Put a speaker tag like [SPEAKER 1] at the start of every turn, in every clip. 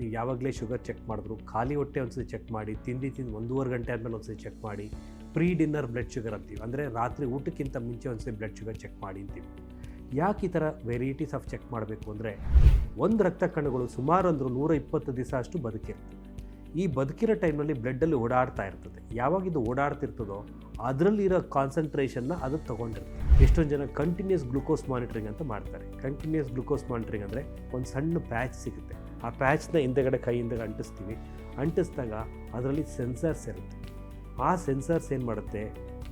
[SPEAKER 1] ನೀವು ಯಾವಾಗಲೇ sugar check ಮಾಡಿದ್ರು ಖಾಲಿ ಹೊಟ್ಟೆ ಒಂದ್ಸತಿ ಚೆಕ್ ಮಾಡಿ ತಿಂದು ತಿಂದು ಒಂದೂವರೆ ಗಂಟೆ ಆದಮೇಲೆ ಒಂದ್ಸತಿ ಚೆಕ್ ಮಾಡಿ ಪ್ರೀ ಡಿನ್ನರ್ ಬ್ಲಡ್ ಶುಗರ್ ಅಂತೀವಿ. ಅಂದರೆ ರಾತ್ರಿ ಊಟಕ್ಕಿಂತ ಮುಂಚೆ ಒಂದ್ಸತಿ ಬ್ಲಡ್ ಶುಗರ್ ಚೆಕ್ ಮಾಡಿ ಅಂತೀವಿ. ಯಾಕೆ ಈ ಥರ ವೆರೈಟೀಸ್ ಆಫ್ ಚೆಕ್ ಮಾಡಬೇಕು ಅಂದರೆ ಒಂದು ರಕ್ತ ಕಣಗಳು ಸುಮಾರು ಅಂದರೂ ನೂರ ಇಪ್ಪತ್ತು ದಿವಸ ಅಷ್ಟು ಬದುಕಿರ್ತದೆ ಈ ಬದುಕಿರೋ ಟೈಮ್ನಲ್ಲಿ ಬ್ಲಡ್ಡಲ್ಲಿ ಓಡಾಡ್ತಾ ಇರ್ತದೆ. ಯಾವಾಗ ಇದು ಓಡಾಡ್ತಿರ್ತದೋ ಅದರಲ್ಲಿರೋ ಕಾನ್ಸಂಟ್ರೇಷನ್ನ ಅದು ತೊಗೊಂಡಿರ್ತದೆ ಎಷ್ಟೊಂದು ಜನ ಕಂಟಿನ್ಯೂಸ್ ಗ್ಲೂಕೋಸ್ ಮಾನಿಟ್ರಿಂಗ್ ಅಂತ ಮಾಡ್ತಾರೆ. ಕಂಟಿನ್ಯೂಸ್ ಗ್ಲುಕೋಸ್ ಮಾನಿಟ್ರಿಂಗ್ ಅಂದರೆ ಒಂದು ಸಣ್ಣ ಪ್ಯಾಚ್ ಸಿಗುತ್ತೆ. ಆ ಪ್ಯಾಚ್ನ ಹಿಂದೆಗಡೆ ಕೈ ಹಿಂದೆಗಡೆ ಅಂಟಿಸ್ತೀವಿ. ಅಂಟಿಸಿದಾಗ ಅದರಲ್ಲಿ ಸೆನ್ಸರ್ಸ್ ಇರುತ್ತೆ. ಆ ಸೆನ್ಸರ್ಸ್ ಏನು ಮಾಡುತ್ತೆ?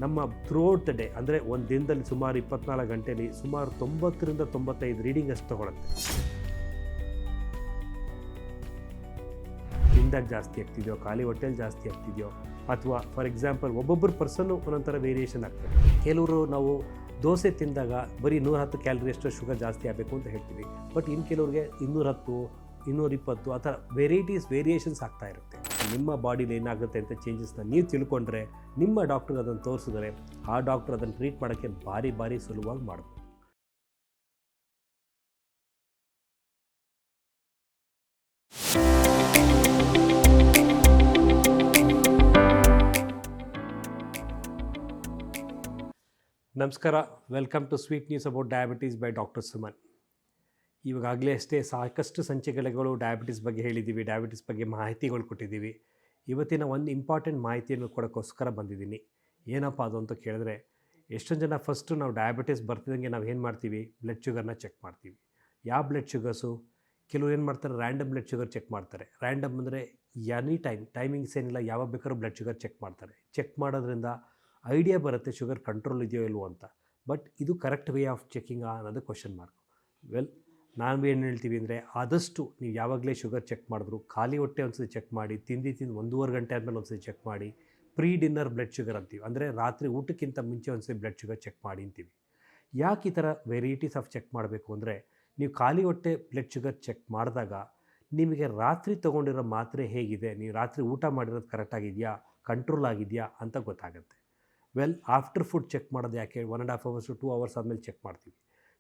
[SPEAKER 1] ನಮ್ಮ ಥ್ರೂಔಟ್ ದ ಡೇ ಅಂದರೆ ಒಂದು ದಿನದಲ್ಲಿ ಸುಮಾರು ಇಪ್ಪತ್ನಾಲ್ಕು ಗಂಟೆಯಲ್ಲಿ ಸುಮಾರು ತೊಂಬತ್ತರಿಂದ ತೊಂಬತ್ತೈದು ರೀಡಿಂಗ್ ಅಷ್ಟು ತೊಗೊಳುತ್ತೆ. ತಿಂದಾಗ ಜಾಸ್ತಿ ಆಗ್ತಿದೆಯೋ, ಖಾಲಿ ಹೊಟ್ಟೆಲಿ ಜಾಸ್ತಿ ಆಗ್ತಿದೆಯೋ, ಅಥವಾ ಫಾರ್ ಎಕ್ಸಾಂಪಲ್ ಒಬ್ಬೊಬ್ಬರು ಪರ್ಸನ್ನು ಒಂದೊಂಥರ ವೇರಿಯೇಷನ್ ಆಗ್ತದೆ. ಕೆಲವರು ನಾವು ದೋಸೆ ತಿಂದಾಗ ಬರೀ ನೂರ ಹತ್ತು ಕ್ಯಾಲರಿ ಅಷ್ಟು ಶುಗರ್ ಜಾಸ್ತಿ ಆಗಬೇಕು ಅಂತ ಹೇಳ್ತೀವಿ. ಬಟ್ ಇನ್ನು ಕೆಲವ್ರಿಗೆ ಇನ್ನೂರ ಹತ್ತು ಇನ್ನೂರಿಪ್ಪತ್ತು ಆ ಥರ ವೆರೈಟೀಸ್ ವೇರಿಯೇಷನ್ಸ್ ಆಗ್ತಾ ಇರುತ್ತೆ. ನಿಮ್ಮ ಬಾಡಿಲಿ ಏನಾಗುತ್ತೆ ಅಂತ ಚೇಂಜಸ್ನ ನೀವು ತಿಳ್ಕೊಂಡ್ರೆ ನಿಮ್ಮ ಡಾಕ್ಟರ್ ಅದನ್ನು ತೋರಿಸಿದ್ರೆ ಆ ಡಾಕ್ಟ್ರ್ ಅದನ್ನು ಟ್ರೀಟ್ ಮಾಡೋಕ್ಕೆ ಭಾರಿ ಭಾರಿ ಸುಲಭವಾಗಿ ಮಾಡ್ಬೋದು. ನಮಸ್ಕಾರ. Welcome to sweet news about diabetes by doctor Suman ಇವಾಗಲೇ ಅಷ್ಟೇ ಸಾಕಷ್ಟು ಸಂಚಿಕೆಗಳು ಡಯಾಬಿಟಿಸ್ ಬಗ್ಗೆ ಹೇಳಿದ್ದೀವಿ ಡಯಾಬಿಟಿಸ್ ಬಗ್ಗೆ ಮಾಹಿತಿಗಳು ಕೊಟ್ಟಿದ್ದೀವಿ. ಇವತ್ತಿನ ಒಂದು ಇಂಪಾರ್ಟೆಂಟ್ ಮಾಹಿತಿಯನ್ನು ಕೊಡೋಕ್ಕೋಸ್ಕರ ಬಂದಿದ್ದೀನಿ. ಏನಪ್ಪ ಅದು ಅಂತ ಕೇಳಿದ್ರೆ, ಎಷ್ಟೊಂದು ಜನ ಫಸ್ಟು ನಾವು ಡಯಾಬಿಟಿಸ್ ಬರ್ತಿದ್ದಂಗೆ ನಾವು ಏನು ಮಾಡ್ತೀವಿ? ಬ್ಲಡ್ ಶುಗರ್ನ ಚೆಕ್ ಮಾಡ್ತೀವಿ. ಯಾವ ಬ್ಲಡ್ ಶುಗರ್ಸು ಕೆಲವ್ರು ಏನು ಮಾಡ್ತಾರೆ? ರ್ಯಾಂಡಮ್ ಬ್ಲಡ್ ಶುಗರ್ ಚೆಕ್ ಮಾಡ್ತಾರೆ. ರ್ಯಾಂಡಮ್ ಅಂದರೆ ಎನಿ ಟೈಮ್ ಟೈಮಿಂಗ್ಸ್ ಏನಿಲ್ಲ, ಯಾವಾಗ ಬೇಕಾದ್ರೂ ಬ್ಲಡ್ ಶುಗರ್ ಚೆಕ್ ಮಾಡ್ತಾರೆ. ಚೆಕ್ ಮಾಡೋದ್ರಿಂದ ಐಡಿಯಾ ಬರುತ್ತೆ ಶುಗರ್ ಕಂಟ್ರೋಲ್ ಇದೆಯೋ ಇಲ್ವೋ ಅಂತ. ಬಟ್ ಇದು ಕರೆಕ್ಟ್ ವೇ ಆಫ್ ಚೆಕಿಂಗಾ ಅನ್ನೋದು ಕ್ವಶನ್ ಮಾರ್ಕ್ ವೆಲ್ ನಾವು ಏನು ಹೇಳ್ತೀವಿ ಅಂದರೆ ಆದಷ್ಟು ನೀವು ಯಾವಾಗಲೇ ಶುಗರ್ ಚೆಕ್ ಮಾಡಿದ್ರು, ಖಾಲಿ ಹೊಟ್ಟೆ ಒಂದ್ಸತಿ ಚೆಕ್ ಮಾಡಿ ತಿಂದು ತಿಂದು ಒಂದೂವರೆ ಗಂಟೆ ಆದಮೇಲೆ ಒಂದ್ಸತಿ ಚೆಕ್ ಮಾಡಿ ಪ್ರೀ ಡಿನ್ನರ್ ಬ್ಲಡ್ ಶುಗರ್ ಅಂತೀವಿ. ಅಂದರೆ ರಾತ್ರಿ ಊಟಕ್ಕಿಂತ ಮುಂಚೆ ಒಂದ್ಸತಿ ಬ್ಲಡ್ ಶುಗರ್ ಚೆಕ್ ಮಾಡಿ ಅಂತೀವಿ. ಯಾಕೆ ಈ ಥರ ವೆರೈಟೀಸ್ ಆಫ್ ಚೆಕ್ ಮಾಡಬೇಕು ಅಂದರೆ, ನೀವು ಖಾಲಿ ಹೊಟ್ಟೆ ಬ್ಲಡ್ ಶುಗರ್ ಚೆಕ್ ಮಾಡಿದಾಗ ನಿಮಗೆ ರಾತ್ರಿ ತೊಗೊಂಡಿರೋ ಮಾತ್ರೆ ಹೇಗಿದೆ, ನೀವು ರಾತ್ರಿ ಊಟ ಮಾಡಿರೋದು ಕರೆಕ್ಟಾಗಿದೆಯಾ ಕಂಟ್ರೋಲ್ ಆಗಿದೆಯಾ ಅಂತ ಗೊತ್ತಾಗುತ್ತೆ. ವೆಲ್ ಆಫ್ಟರ್ ಫುಡ್ ಚೆಕ್ ಮಾಡೋದು ಯಾಕೆ? One and half hours two hours ಆದಮೇಲೆ ಚೆಕ್ ಮಾಡ್ತೀವಿ.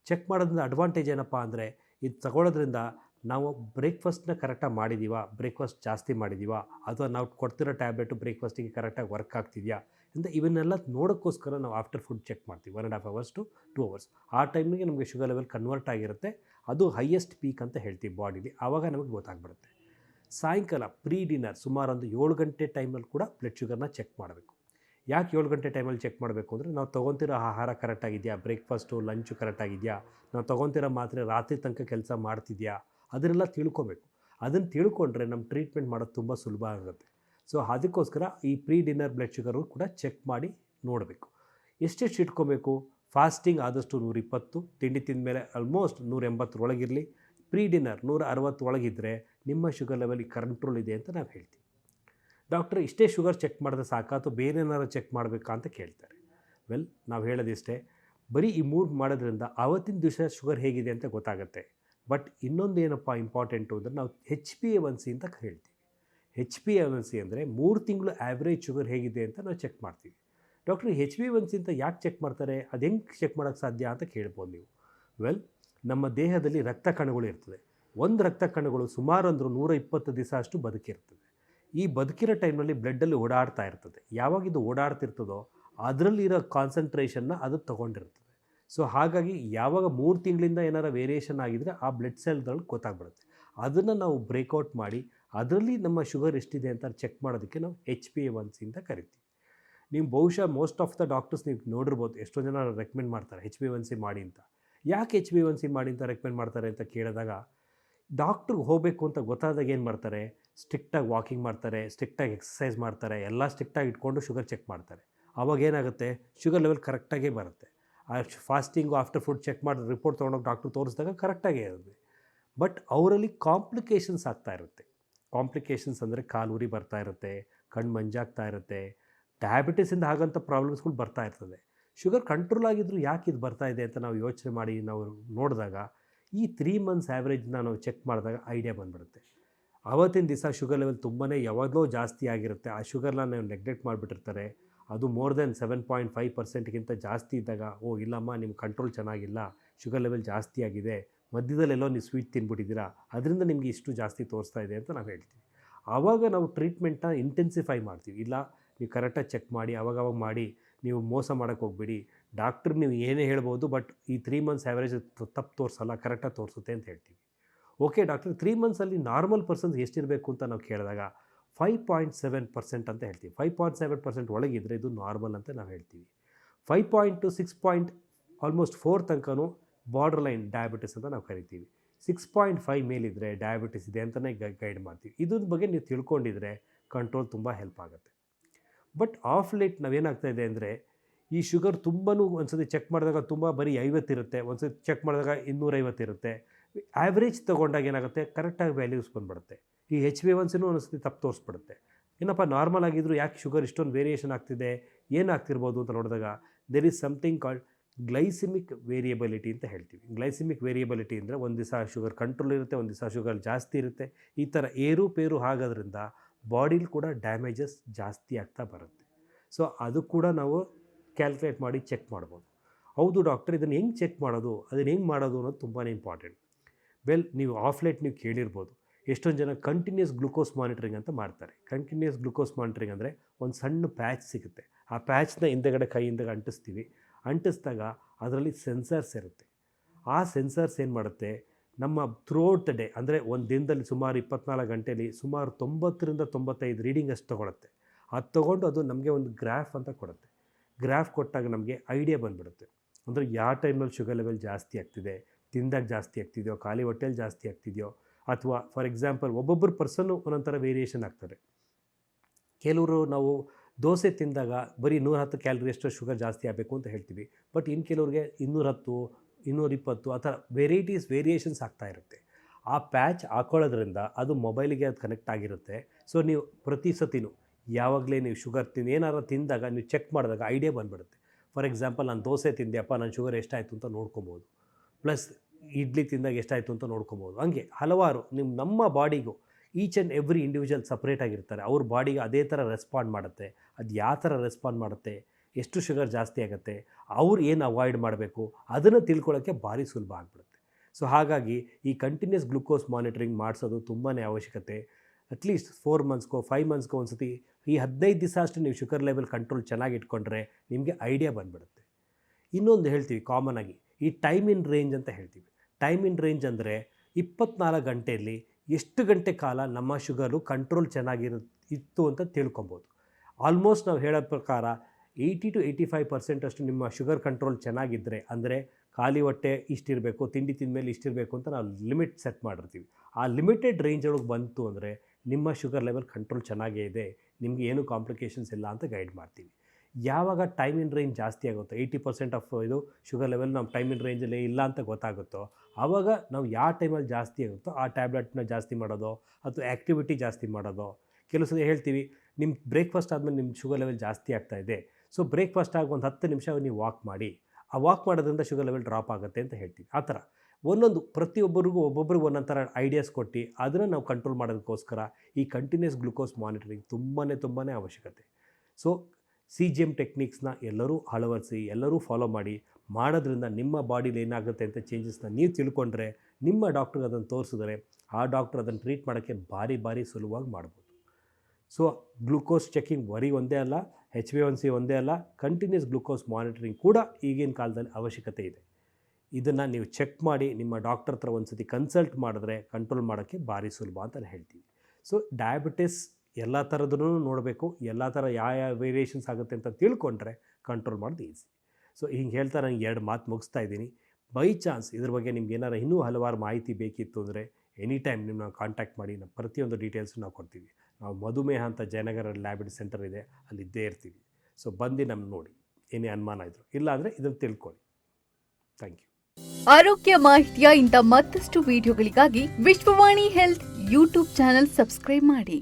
[SPEAKER 1] ಚೆಕ್ ಮಾಡೋದ್ರಿಂದ ಅಡ್ವಾಂಟೇಜ್ ಏನಪ್ಪ ಅಂದರೆ ಇದು ತಗೊಳ್ಳೋದ್ರಿಂದ ನಾವು ಬ್ರೇಕ್ಫಾಸ್ಟ್ನ ಕರೆಕ್ಟಾಗಿ ಮಾಡಿದ್ದೀವಾ ಬ್ರೇಕ್ಫಾಸ್ಟ್ ಜಾಸ್ತಿ ಮಾಡಿದ್ದೀವಾ ಅಥವಾ ನಾವು ಕೊಡ್ತಿರೋ ಟ್ಯಾಬ್ಲೆಟು ಬ್ರೇಕ್ಫಾಸ್ಟಿಗೆ ಕರೆಕ್ಟಾಗಿ ವರ್ಕ್ ಆಗ್ತಿದೆಯಾ? ಅಂತ ಇವನ್ನೆಲ್ಲ ನೋಡೋಕ್ಕೋಸ್ಕರ ನಾವು ಆಫ್ಟರ್ ಫುಡ್ ಚೆಕ್ ಮಾಡ್ತೀವಿ. One and half hours to two hours. ಆ ಟೈಮಿಗೆ ನಮಗೆ ಶುಗರ್ ಲೆವೆಲ್ ಕನ್ವರ್ಟ್ ಆಗಿರುತ್ತೆ. ಅದು ಹೈಯೆಸ್ಟ್ ಪೀಕ್ ಅಂತ ಹೇಳ್ತೀವಿ ಬಾಡಿಲಿ. ಆವಾಗ ನಮಗೆ ಗೊತ್ತಾಗ್ಬಿಡುತ್ತೆ. ಸಾಯಂಕಾಲ ಪ್ರೀ ಡಿನ್ನರ್ ಸುಮಾರು ಒಂದು ಏಳು ಗಂಟೆ ಟೈಮಲ್ಲಿ ಕೂಡ ಬ್ಲಡ್ ಶುಗರ್ನ ಚೆಕ್ ಮಾಡಬೇಕು. ಯಾಕೆ ಏಳು ಗಂಟೆ ಟೈಮಲ್ಲಿ ಚೆಕ್ ಮಾಡಬೇಕು ಅಂದರೆ ನಾವು ತೊಗೊತಿರೋ ಆಹಾರ ಕರೆಕ್ಟಾಗಿದೆಯಾ ಬ್ರೇಕ್ಫಾಸ್ಟು ಲಂಚು ಕರೆಕ್ಟಾಗಿದೆಯಾ ನಾವು ತೊಗೊತಿರೋ ಮಾತ್ರೆ ರಾತ್ರಿ ತನಕ ಕೆಲಸ ಮಾಡ್ತಿದೆಯಾ? ಅದನ್ನೆಲ್ಲ ತಿಳ್ಕೊಬೇಕು. ಅದನ್ನು ತಿಳ್ಕೊಂಡ್ರೆ ನಮ್ಮ ಟ್ರೀಟ್ಮೆಂಟ್ ಮಾಡೋದು ತುಂಬ ಸುಲಭ ಆಗುತ್ತೆ. ಸೊ ಅದಕ್ಕೋಸ್ಕರ ಈ ಪ್ರೀ ಡಿನ್ನರ್ ಬ್ಲಡ್ ಶುಗರು ಕೂಡ ಚೆಕ್ ಮಾಡಿ ನೋಡಬೇಕು. ಎಷ್ಟೆಷ್ಟು ಇಟ್ಕೊಬೇಕು? ಫಾಸ್ಟಿಂಗ್ ಆದಷ್ಟು ನೂರಿಪ್ಪತ್ತು, ತಿಂಡಿ ತಿಂದ ಮೇಲೆ ಆಲ್ಮೋಸ್ಟ್ ನೂರ ಎಂಬತ್ತರೊಳಗಿರಲಿ ಪ್ರೀ ಡಿನ್ನರ್ ನೂರ ಅರವತ್ತೊಳಗಿದ್ದರೆ ನಿಮ್ಮ ಶುಗರ್ ಲೆವೆಲ್ ಕಂಟ್ರೋಲ್ ಇದೆ ಅಂತ ನಾವು ಹೇಳ್ತೀವಿ. ಡಾಕ್ಟ್ರ್, ಇಷ್ಟೇ ಶುಗರ್ ಚೆಕ್ ಮಾಡಿದ್ರೆ ಸಾಕಾ ಅಥವಾ ಬೇರೆ ಏನಾದ್ರು ಚೆಕ್ ಮಾಡಬೇಕಾ ಅಂತ ಕೇಳ್ತಾರೆ. ವೆಲ್, ನಾವು ಹೇಳೋದಿಷ್ಟೇ, ಬರೀ ಈ ಮೂರು ಮಾಡೋದ್ರಿಂದ ಆವತ್ತಿನ ದಿವಸ ಶುಗರ್ ಹೇಗಿದೆ ಅಂತ ಗೊತ್ತಾಗುತ್ತೆ. ಬಟ್ ಇನ್ನೊಂದು ಏನಪ್ಪ ಇಂಪಾರ್ಟೆಂಟು ಅಂದರೆ ನಾವು H P A one C ಅಂತ ಹೇಳ್ತೀವಿ. H P A one C ಅಂದರೆ ಮೂರು ತಿಂಗಳು ಆ್ಯಾವ್ರೇಜ್ ಶುಗರ್ ಹೇಗಿದೆ ಅಂತ ನಾವು ಚೆಕ್ ಮಾಡ್ತೀವಿ. Doctor H P one C ಅಂತ ಯಾಕೆ ಚೆಕ್ ಮಾಡ್ತಾರೆ? ಅದು ಹೆಂಗೆ ಚೆಕ್ ಮಾಡೋಕ್ಕೆ ಸಾಧ್ಯ ಅಂತ ಕೇಳ್ಬೋದು ನೀವು. ವೆಲ್, ನಮ್ಮ ದೇಹದಲ್ಲಿ ರಕ್ತ ಕಣಗಳು ಇರ್ತದೆ. ಒಂದು ರಕ್ತ ಕಣಗಳು ಸುಮಾರು ಅಂದರೂ ನೂರ ಇಪ್ಪತ್ತು ದಿವಸ ಅಷ್ಟು ಬದುಕಿರ್ತದೆ. ಈ ಬದುಕಿರೋ ಟೈಮ್ನಲ್ಲಿ ಬ್ಲಡ್ಡಲ್ಲಿ ಓಡಾಡ್ತಾ ಇರ್ತದೆ. ಯಾವಾಗ ಇದು ಓಡಾಡ್ತಿರ್ತದೋ ಅದರಲ್ಲಿರೋ ಕಾನ್ಸಂಟ್ರೇಷನ್ನ ಅದು ತೊಗೊಂಡಿರ್ತದೆ. ಸೊ ಹಾಗಾಗಿ ಯಾವಾಗ ಮೂರು ತಿಂಗಳಿಂದ ಏನಾರ ವೇರಿಯೇಷನ್ ಆಗಿದರೆ ಆ ಬ್ಲಡ್ ಸೆಲ್ಗಳು ಗೊತ್ತಾಗ್ಬಿಡುತ್ತೆ. ಅದನ್ನು ನಾವು ಬ್ರೇಕೌಟ್ ಮಾಡಿ ಅದರಲ್ಲಿ ನಮ್ಮ ಶುಗರ್ ಎಷ್ಟಿದೆ ಅಂತ ಚೆಕ್ ಮಾಡೋದಕ್ಕೆ ನಾವು ಎಚ್ ಪಿ ಎ ಅಂತ ಕರಿತೀವಿ. ನೀವು ಬಹುಶಃ ಮೋಸ್ಟ್ ಆಫ್ ದ ಡಾಕ್ಟರ್ಸ್ ನೀವು ನೋಡಿರ್ಬೋದು ಎಷ್ಟೋ ಜನ ರೆಕಮೆಂಡ್ ಮಾಡ್ತಾರೆ ಎಚ್ ಪಿ ಒನ್ ಸಿ ಮಾಡಿ ಅಂತ. ಯಾಕೆ ಎಚ್ ಪಿ ಒನ್ ಸಿ ಮಾಡಿ ಅಂತ ರೆಕಮೆಂಡ್ ಮಾಡ್ತಾರೆ ಅಂತ ಕೇಳಿದಾಗ ಡಾಕ್ಟ್ರಿಗೆ ಹೋಗಬೇಕು ಅಂತ ಗೊತ್ತಾದಾಗ ಏನು ಮಾಡ್ತಾರೆ? ಸ್ಟ್ರಿಕ್ಟಾಗಿ ವಾಕಿಂಗ್ ಮಾಡ್ತಾರೆ, ಸ್ಟ್ರಿಕ್ಟಾಗಿ ಎಕ್ಸಸೈಸ್ ಮಾಡ್ತಾರೆ, ಎಲ್ಲ ಸ್ಟ್ರಿಕ್ಟಾಗಿ ಇಟ್ಕೊಂಡು ಶುಗರ್ ಚೆಕ್ ಮಾಡ್ತಾರೆ. ಆವಾಗ ಏನಾಗುತ್ತೆ? ಶುಗರ್ ಲೆವೆಲ್ ಕರೆಕ್ಟಾಗೇ ಬರುತ್ತೆ. ಆ ಫಾಸ್ಟಿಂಗು ಆಫ್ಟರ್ ಫುಡ್ ಚೆಕ್ ಮಾಡಿ ರಿಪೋರ್ಟ್ ತೊಗೊಂಡೋಗಿ ಡಾಕ್ಟ್ರು ತೋರಿಸಿದಾಗ ಕರೆಕ್ಟಾಗೇ ಇರುತ್ತೆ. ಬಟ್ ಅವರಲ್ಲಿ ಕಾಂಪ್ಲಿಕೇಶನ್ಸ್ ಆಗ್ತಾ ಇರುತ್ತೆ. ಕಾಂಪ್ಲಿಕೇಶನ್ಸ್ ಅಂದರೆ ಕಾಲು ಉರಿ ಬರ್ತಾ ಇರುತ್ತೆ, ಕಣ್ಣು ಮಂಜಾಗ್ತಾ ಇರುತ್ತೆ ಡಯಾಬಿಟಿಸಿಂದ ಆಗೋಂಥ ಪ್ರಾಬ್ಲಮ್ಸ್ಗಳು ಬರ್ತಾ ಇರ್ತದೆ. ಶುಗರ್ ಕಂಟ್ರೋಲ್ ಆಗಿದ್ರು ಯಾಕೆ ಇದು ಬರ್ತಾ ಇದೆ ಅಂತ ನಾವು ಯೋಚನೆ ಮಾಡಿ ನಾವು ನೋಡಿದಾಗ ಈ ತ್ರೀ ಮಂತ್ಸ್ ಆ್ಯಾವ್ರೇಜ್ನ ನಾವು ಚೆಕ್ ಮಾಡಿದಾಗ ಐಡಿಯಾ ಬಂದುಬಿಡುತ್ತೆ. ಆವತ್ತಿನ ದಿವಸ ಶುಗರ್ ಲೆವೆಲ್ ತುಂಬಾ ಯಾವಾಗಲೂ ಜಾಸ್ತಿ ಆಗಿರುತ್ತೆ. ಆ ಶುಗರ್ನ ನಾವು ನೆಗ್ಲೆಕ್ಟ್ ಮಾಡಿಬಿಟ್ಟಿರ್ತಾರೆ. ಅದು more than seven point five ಪರ್ಸೆಂಟ್ಗಿಂತ ಜಾಸ್ತಿ ಇದ್ದಾಗ, ಓ, ಇಲ್ಲಮ್ಮ ನಿಮ್ಮ ಕಂಟ್ರೋಲ್ ಚೆನ್ನಾಗಿಲ್ಲ. ಶುಗರ್ ಲೆವೆಲ್ ಜಾಸ್ತಿ ಆಗಿದೆ. ಮಧ್ಯದಲ್ಲೆಲ್ಲೋ ನೀವು ಸ್ವೀಟ್ ತಿನ್ಬಿಟ್ಟಿದ್ದೀರಾ. ಅದರಿಂದ ನಿಮಗೆ ಇಷ್ಟು ಜಾಸ್ತಿ ತೋರಿಸ್ತಾ ಇದೆ ಅಂತ ನಾವು ಹೇಳ್ತೀವಿ. ಆವಾಗ ನಾವು ಟ್ರೀಟ್ಮೆಂಟನ್ನ ಇಂಟೆನ್ಸಿಫೈ ಮಾಡ್ತೀವಿ. ಇಲ್ಲ, ನೀವು ಕರೆಕ್ಟಾಗಿ ಚೆಕ್ ಮಾಡಿ, ಅವಾಗವಾಗ ಮಾಡಿ, ನೀವು ಮೋಸ ಮಾಡೋಕ್ಕೆ ಹೋಗ್ಬೇಡಿ. ಡಾಕ್ಟ್ರ್ ನೀವು ಏನೇ ಹೇಳ್ಬೋದು, ಬಟ್ ಈ ತ್ರೀ ಮಂತ್ಸ್ ಆ್ಯಾವರೇಜ್ ತಪ್ಪು ತೋರಿಸಲ್ಲ ಕರೆಕ್ಟಾಗಿ ತೋರಿಸುತ್ತೆ ಅಂತ ಹೇಳ್ತೀವಿ. ಓಕೆ ಡಾಕ್ಟರ್ ತ್ರೀ ಮಂತ್ಸಲ್ಲಿ ನಾರ್ಮಲ್ ಪರ್ಸನ್ಸ್ ಎಷ್ಟಿರಬೇಕು ಅಂತ ನಾವು ಕೇಳಿದಾಗ ಫೈವ್ ಪಾಯಿಂಟ್ ಸೆವೆನ್ ಪರ್ಸೆಂಟ್ ಅಂತ ಹೇಳ್ತೀವಿ. ಫೈವ್ ಪಾಯಿಂಟ್ ಸೆವೆನ್ ಪರ್ಸೆಂಟ್ ಒಳಗಿದ್ರೆ ಇದು ನಾರ್ಮಲ್ ಅಂತ ನಾವು ಹೇಳ್ತೀವಿ. Five point two six point almost four ತನಕನೂ ಬಾರ್ಡರ್ ಲೈನ್ ಡಯಾಬಿಟಿಸ್ ಅಂತ ನಾವು ಕರಿತೀವಿ. ಸಿಕ್ಸ್ ಪಾಯಿಂಟ್ ಫೈವ್ ಮೇಲಿದ್ದರೆ ಡಯಾಬಿಟಿಸ್ ಇದೆ ಅಂತಲೇ ಗೈಡ್ ಮಾಡ್ತೀವಿ. ಇದ್ರ ಬಗ್ಗೆ ನೀವು ತಿಳ್ಕೊಂಡಿದ್ರೆ ಕಂಟ್ರೋಲ್ ತುಂಬ ಹೆಲ್ಪ್ ಆಗುತ್ತೆ. ಬಟ್ ಆಫ್ ಲೇಟ್ ನಾವೇನಾಗ್ತಾ ಇದೆ ಅಂದರೆ ಈ ಶುಗರ್ ತುಂಬಾ ಒಂದ್ಸತಿ ಚೆಕ್ ಮಾಡಿದಾಗ ತುಂಬ ಬರೀ ಐವತ್ತಿರುತ್ತೆ ಒಂದ್ಸತಿ ಚೆಕ್ ಮಾಡಿದಾಗ ಇನ್ನೂರೈವತ್ತಿರುತ್ತೆ ಆ್ಯಾವ್ರೇಜ್ ತೊಗೊಂಡಾಗ ಏನಾಗುತ್ತೆ? ಕರೆಕ್ಟಾಗಿ ವ್ಯಾಲ್ಯೂಸ್ ಬಂದುಬಿಡುತ್ತೆ. ಈ ಎಚ್ ವಿ ಒನ್ಸಿನೂ ಒಂದ್ಸತಿ ತಪ್ಪು ತೋರಿಸ್ಬಿಡುತ್ತೆ. ಏನಪ್ಪ ನಾರ್ಮಲ್ ಆಗಿದ್ರು ಯಾಕೆ ಶುಗರ್ ಇಷ್ಟೊಂದು ವೇರಿಯೇಷನ್ ಆಗ್ತಿದೆ? ಏನಾಗ್ತಿರ್ಬೋದು ಅಂತ ನೋಡಿದಾಗ there is something called glycemic variability ಅಂತ ಹೇಳ್ತೀವಿ. ಗ್ಲೈಸಿಮಿಕ್ ವೇರಿಯಬಿಲಿಟಿ ಅಂದರೆ ಒಂದು ದಿವಸ ಶುಗರ್ ಕಂಟ್ರೋಲ್ ಇರುತ್ತೆ, ಒಂದು ದಿವಸ ಶುಗರ್ ಜಾಸ್ತಿ ಇರುತ್ತೆ. ಈ ಥರ ಏರುಪೇರು ಆಗೋದ್ರಿಂದ ಬಾಡಿಲಿ ಕೂಡ ಡ್ಯಾಮೇಜಸ್ ಜಾಸ್ತಿ ಆಗ್ತಾ ಬರುತ್ತೆ. ಸೊ ಅದು ಕೂಡ ನಾವು ಕ್ಯಾಲ್ಕುಲೇಟ್ ಮಾಡಿ ಚೆಕ್ ಮಾಡ್ಬೋದು. ಹೌದು ಡಾಕ್ಟರ್ ಇದನ್ನು ಹೆಂಗೆ ಚೆಕ್ ಮಾಡೋದು, ಅದನ್ನು ಹೆಂಗೆ ಮಾಡೋದು ಅನ್ನೋದು ತುಂಬಾ ಇಂಪಾರ್ಟೆಂಟ್ ವೆಲ್ ನೀವು ಆಫ್ಲೈಟ್ ನೀವು ಕೇಳಿರ್ಬೋದು. ಎಷ್ಟೊಂದು ಜನ ಕಂಟಿನ್ಯೂಸ್ ಗ್ಲುಕೋಸ್ ಮಾನಿಟ್ರಿಂಗ್ ಅಂತ ಮಾಡ್ತಾರೆ. ಕಂಟಿನ್ಯೂಸ್ ಗ್ಲುಕೋಸ್ ಮಾನಿಟ್ರಿಂಗ್ ಅಂದರೆ ಒಂದು ಸಣ್ಣ ಪ್ಯಾಚ್ ಸಿಗುತ್ತೆ. ಆ ಪ್ಯಾಚ್ನ ಹಿಂದೆಗಡೆ ಕೈ ಹಿಂದೆಗಡೆ ಅಂಟಿಸ್ತೀವಿ. ಅಂಟಿಸಿದಾಗ ಅದರಲ್ಲಿ ಸೆನ್ಸರ್ಸ್ ಇರುತ್ತೆ. ಆ ಸೆನ್ಸರ್ಸ್ ಏನು ಮಾಡುತ್ತೆ? ನಮ್ಮ ಥ್ರೂಔಟ್ ಡೇ ಅಂದರೆ ಒಂದು ದಿನದಲ್ಲಿ ಸುಮಾರು ಇಪ್ಪತ್ನಾಲ್ಕು ಗಂಟೆಯಲ್ಲಿ ಸುಮಾರು ತೊಂಬತ್ತರಿಂದ ತೊಂಬತ್ತೈದು ರೀಡಿಂಗ್ ಅಷ್ಟು ತೊಗೊಳುತ್ತೆ. ಅದು ತೊಗೊಂಡು ಅದು ನಮಗೆ ಒಂದು ಗ್ರಾಫ್ ಅಂತ ಕೊಡುತ್ತೆ. ಗ್ರಾಫ್ ಕೊಟ್ಟಾಗ ನಮಗೆ ಐಡಿಯಾ ಬಂದ್ಬಿಡುತ್ತೆ. ಅಂದರೆ ಯಾವ ಟೈಮಲ್ಲಿ ಶುಗರ್ ಲೆವೆಲ್ ಜಾಸ್ತಿ ಆಗ್ತಿದೆ, ತಿಂದಾಗ ಜಾಸ್ತಿ ಆಗ್ತಿದೆಯೋ, ಖಾಲಿ ಹೊಟ್ಟೆಲಿ ಜಾಸ್ತಿ ಆಗ್ತಿದೆಯೋ, ಅಥವಾ ಫಾರ್ ಎಕ್ಸಾಂಪಲ್ ಒಬ್ಬೊಬ್ಬರು ಪರ್ಸನ್ನು ಒಂದೊಂಥರ ವೇರಿಯೇಷನ್ ಆಗ್ತಾರೆ. ಕೆಲವರು ನಾವು ದೋಸೆ ತಿಂದಾಗ ಬರೀ ನೂರ ಹತ್ತು ಕ್ಯಾಲ್ರಿ ಅಷ್ಟು ಶುಗರ್ ಜಾಸ್ತಿ ಆಗಬೇಕು ಅಂತ ಹೇಳ್ತೀವಿ. ಬಟ್ ಇನ್ನು ಕೆಲವ್ರಿಗೆ ಇನ್ನೂರಹತ್ತು, ಇನ್ನೂರಿಪ್ಪತ್ತು ಆ ಥರ ವೆರೈಟೀಸ್, ವೇರಿಯೇಷನ್ಸ್ ಆಗ್ತಾ ಇರುತ್ತೆ. ಆ ಪ್ಯಾಚ್ ಹಾಕೊಳ್ಳೋದ್ರಿಂದ ಅದು ಮೊಬೈಲಿಗೆ ಅದು ಕನೆಕ್ಟ್ ಆಗಿರುತ್ತೆ. ಸೊ ನೀವು ಪ್ರತಿ ಸತಿನೂ ಯಾವಾಗಲೇ ನೀವು ಶುಗರ್ ತಿಂದು ಏನಾರು ತಿಂದಾಗ ನೀವು ಚೆಕ್ ಮಾಡಿದಾಗ ಐಡಿಯಾ ಬಂದುಬಿಡುತ್ತೆ. ಫಾರ್ ಎಕ್ಸಾಂಪಲ್ ನಾನು ದೋಸೆ ತಿಂದೆಯಪ್ಪ ನನ್ನ ಶುಗರ್ ಎಷ್ಟಾಯಿತು ಅಂತ ನೋಡ್ಕೊಬೋದು. ಪ್ಲಸ್ ಇಡ್ಲಿ ತಿಂದಾಗ ಎಷ್ಟಾಯಿತು ಅಂತ ನೋಡ್ಕೊಬೋದು. ಹಂಗೆ ಹಲವಾರು ನಿಮ್ಮ ನಮ್ಮ ಬಾಡಿಗೂ ಈಚ್ ಆ್ಯಂಡ್ ಎವ್ರಿ ಇಂಡಿವಿಜುವಲ್ ಸಪ್ರೇಟಾಗಿರ್ತಾರೆ ಅವ್ರ ಬಾಡಿಗೆ ಅದೇ ಥರ ರೆಸ್ಪಾಂಡ್ ಮಾಡುತ್ತೆ. ಅದು ಯಾವ ಥರ ರೆಸ್ಪಾಂಡ್ ಮಾಡುತ್ತೆ? ಎಷ್ಟು ಶುಗರ್ ಜಾಸ್ತಿ ಆಗುತ್ತೆ? ಅವ್ರು ಏನು ಅವಾಯ್ಡ್ ಮಾಡಬೇಕು? ಅದನ್ನು ತಿಳ್ಕೊಳ್ಳೋಕ್ಕೆ ಭಾರಿ ಸುಲಭ ಆಗಿಬಿಡುತ್ತೆ. ಸೊ ಹಾಗಾಗಿ ಈ ಕಂಟಿನ್ಯೂಸ್ ಗ್ಲುಕೋಸ್ ಮಾನಿಟ್ರಿಂಗ್ ಮಾಡಿಸೋದು ತುಂಬಾ ಅವಶ್ಯಕತೆ. ಅಟ್ಲೀಸ್ಟ್ ಫೋರ್ ಮಂತ್ಸ್ಗೋ ಫೈವ್ ಮಂತ್ಸ್ಗೋ ಒಂದು ಸತಿ ಈ ಹದಿನೈದು ದಿವಸ ಅಷ್ಟು ನೀವು ಶುಗರ್ ಲೆವೆಲ್ ಕಂಟ್ರೋಲ್ ಚೆನ್ನಾಗಿ ಇಟ್ಕೊಂಡ್ರೆ ನಿಮಗೆ ಐಡಿಯಾ ಬಂದುಬಿಡುತ್ತೆ. ಇನ್ನೊಂದು ಹೇಳ್ತೀವಿ ಕಾಮನ್ ಆಗಿ, ಈ ಟೈಮ್ ಇನ್ ರೇಂಜ್ ಅಂತ ಹೇಳ್ತೀವಿ. ಟೈಮ್ ಇನ್ ರೇಂಜ್ ಅಂದರೆ ಇಪ್ಪತ್ನಾಲ್ಕು ಗಂಟೆಯಲ್ಲಿ ಎಷ್ಟು ಗಂಟೆ ಕಾಲ ನಮ್ಮ ಶುಗರು ಕಂಟ್ರೋಲ್ ಚೆನ್ನಾಗಿರು ಇತ್ತು ಅಂತ ತಿಳ್ಕೊಬೋದು. ಆಲ್ಮೋಸ್ಟ್ ನಾವು ಹೇಳೋ ಪ್ರಕಾರ eighty to eighty five percent ಅಷ್ಟು ನಿಮ್ಮ ಶುಗರ್ ಕಂಟ್ರೋಲ್ ಚೆನ್ನಾಗಿದ್ದರೆ ಅಂದರೆ ಖಾಲಿ ಹೊಟ್ಟೆ ಇಷ್ಟಿರಬೇಕು, ತಿಂಡಿ ತಿಂದಮೇಲೆ ಇಷ್ಟಿರಬೇಕು ಅಂತ ನಾವು ಲಿಮಿಟ್ ಸೆಟ್ ಮಾಡಿರ್ತೀವಿ. ಆ ಲಿಮಿಟೆಡ್ ರೇಂಜ್ ಒಳಗೆ ಬಂತು ಅಂದರೆ ನಿಮ್ಮ ಶುಗರ್ ಲೆವೆಲ್ ಕಂಟ್ರೋಲ್ ಚೆನ್ನಾಗೇ ಇದೆ, ನಿಮಗೆ ಏನು ಕಾಂಪ್ಲಿಕೇಶನ್ಸ್ ಇಲ್ಲ ಅಂತ ಗೈಡ್ ಮಾಡ್ತೀವಿ. ಯಾವಾಗ ಟೈಮ್ ಇನ್ ರೇಂಜ್ ಜಾಸ್ತಿ ಆಗುತ್ತೋ, ಏಯ್ಟಿ ಪರ್ಸೆಂಟ್ ಆಫ್ ಇದು ಶುಗರ್ ಲೆವೆಲ್ ನಮ್ಮ ಟೈಮ್ ಇನ್ ರೇಂಜಲ್ಲೇ ಇಲ್ಲ ಅಂತ ಗೊತ್ತಾಗುತ್ತೋ ಆವಾಗ ನಾವು ಯಾವ ಟೈಮಲ್ಲಿ ಜಾಸ್ತಿ ಆಗುತ್ತೋ, ಆ ಟ್ಯಾಬ್ಲೆಟ್ನ ಜಾಸ್ತಿ ಮಾಡೋದು ಅಥವಾ ಆ್ಯಕ್ಟಿವಿಟಿ ಜಾಸ್ತಿ ಮಾಡೋದು, ಕೆಲವು ಸಲ ಹೇಳ್ತೀವಿ ನಿಮ್ಮ ಬ್ರೇಕ್ಫಾಸ್ಟ್ ಆದಮೇಲೆ ನಿಮ್ಮ ಶುಗರ್ ಲೆವೆಲ್ ಜಾಸ್ತಿ ಆಗ್ತಾ ಇದೆ ಸೊ ಬ್ರೇಕ್ಫಾಸ್ಟ್ ಆಗಿ ಒಂದು ಹತ್ತು ನಿಮಿಷ ನೀವು ವಾಕ್ ಮಾಡಿ, ಆ ವಾಕ್ ಮಾಡೋದ್ರಿಂದ ಶುಗರ್ ಲೆವೆಲ್ ಡ್ರಾಪ್ ಆಗುತ್ತೆ ಅಂತ ಹೇಳ್ತೀವಿ. ಆ ಥರ. ಒಂದೊಂದು ಪ್ರತಿಯೊಬ್ಬರಿಗೂ ಒಬ್ಬೊಬ್ಬರಿಗೂ ಒಂದೊಂದು ಥರ ಐಡಿಯಾಸ್ ಕೊಟ್ಟು ಅದನ್ನು ನಾವು ಕಂಟ್ರೋಲ್ ಮಾಡೋದಕ್ಕೋಸ್ಕರ ಈ ಕಂಟಿನ್ಯೂಸ್ ಗ್ಲುಕೋಸ್ ಮಾನಿಟರಿಂಗ್ ತುಂಬಾ ತುಂಬಾ ಅವಶ್ಯಕತೆ. ಸೊ ಸಿ ಜಿ ಎಂ ಟೆಕ್ನಿಕ್ಸ್ನ ಎಲ್ಲರೂ ಅಳವಡಿಸಿ, ಎಲ್ಲರೂ ಫಾಲೋ ಮಾಡಿ, ಮಾಡೋದ್ರಿಂದ ನಿಮ್ಮ ಬಾಡಿಲಿ ಏನಾಗುತ್ತೆ ಅಂತ ಚೇಂಜಸ್ನ ನೀವು ತಿಳ್ಕೊಂಡ್ರೆ, ನಿಮ್ಮ ಡಾಕ್ಟ್ರಿಗೆ ಅದನ್ನು ತೋರಿಸಿದ್ರೆ, ಆ ಡಾಕ್ಟ್ರ್ ಅದನ್ನು ಟ್ರೀಟ್ ಮಾಡೋಕ್ಕೆ ಭಾರಿ ಭಾರಿ ಸುಲಭವಾಗಿ ಮಾಡ್ಬೋದು. ಸೊ ಗ್ಲುಕೋಸ್ ಚೆಕಿಂಗ್ ವರಿ ಒಂದೇ ಅಲ್ಲ ಎಚ್ ಬಿ ಒನ್ ಸಿ ಒಂದೇ ಅಲ್ಲ ಕಂಟಿನ್ಯೂಸ್ ಗ್ಲುಕೋಸ್ ಮಾನಿಟರಿಂಗ್ ಕೂಡ ಈಗಿನ ಕಾಲದಲ್ಲಿ ಅವಶ್ಯಕತೆ ಇದೆ. ಇದನ್ನು ನೀವು ಚೆಕ್ ಮಾಡಿ ನಿಮ್ಮ ಡಾಕ್ಟರ್ ಹತ್ರ ಒಂದು ಸತಿ ಕನ್ಸಲ್ಟ್ ಮಾಡಿದ್ರೆ ಕಂಟ್ರೋಲ್ ಮಾಡೋಕ್ಕೆ ಭಾರಿ ಸುಲಭ ಅಂತ ಹೇಳ್ತೀವಿ ಸೊ ಡಯಾಬಿಟಿಸ್ ಎಲ್ಲ ಥರದೂ ನೋಡಬೇಕು, ಎಲ್ಲ ಥರ ಯಾವ ಯಾವ ವೇರಿಯೇಷನ್ಸ್ ಆಗುತ್ತೆ ಅಂತ ತಿಳ್ಕೊಂಡ್ರೆ ಕಂಟ್ರೋಲ್ ಮಾಡೋದು ಈಸಿ ಸೊ ಹಿಂಗೆ ಹೇಳ್ತಾ ನಂಗೆ ಎರಡು ಮಾತು ಮುಗಿಸ್ತಾ ಇದ್ದೀನಿ. ಬೈ ಚಾನ್ಸ್ ಇದ್ರ ಬಗ್ಗೆ ನಿಮ್ಗೆ ಏನಾರು ಇನ್ನೂ ಹಲವಾರು ಮಾಹಿತಿ ಬೇಕಿತ್ತು ಅಂದರೆ ಎನಿ ಟೈಮ್ ನಿಮ್ಮನ್ನ ಕಾಂಟ್ಯಾಕ್ಟ್ ಮಾಡಿ ನಾವು ಪ್ರತಿಯೊಂದು ಡೀಟೇಲ್ಸ್ ನಾವು ಕೊಡ್ತೀವಿ. ನಾವು ಮಧುಮೇಹ ಅಂತ ಜಯನಗರ ಲ್ಯಾಬಿಟಿ ಸೆಂಟರ್ ಇದೆ, ಅಲ್ಲಿ ಇದ್ದೇ ಇರ್ತೀವಿ. ಸೊ ಬಂದು ನಮ್ಮ ನೋಡಿ. ಏನೇ ಅನುಮಾನ ಇದ್ದರು ಇಲ್ಲಾಂದರೆ ಇದನ್ನು ತಿಳ್ಕೊಳ್ಳಿ. ಥ್ಯಾಂಕ್ ಯು
[SPEAKER 2] ಆರೋಗ್ಯ ಮಾಹಿತಿಯ ಇಂಥ ಮತ್ತಷ್ಟು ವಿಡಿಯೋಗಳಿಗಾಗಿ Vishwavani health YouTube channel subscribe ಮಾಡಿ.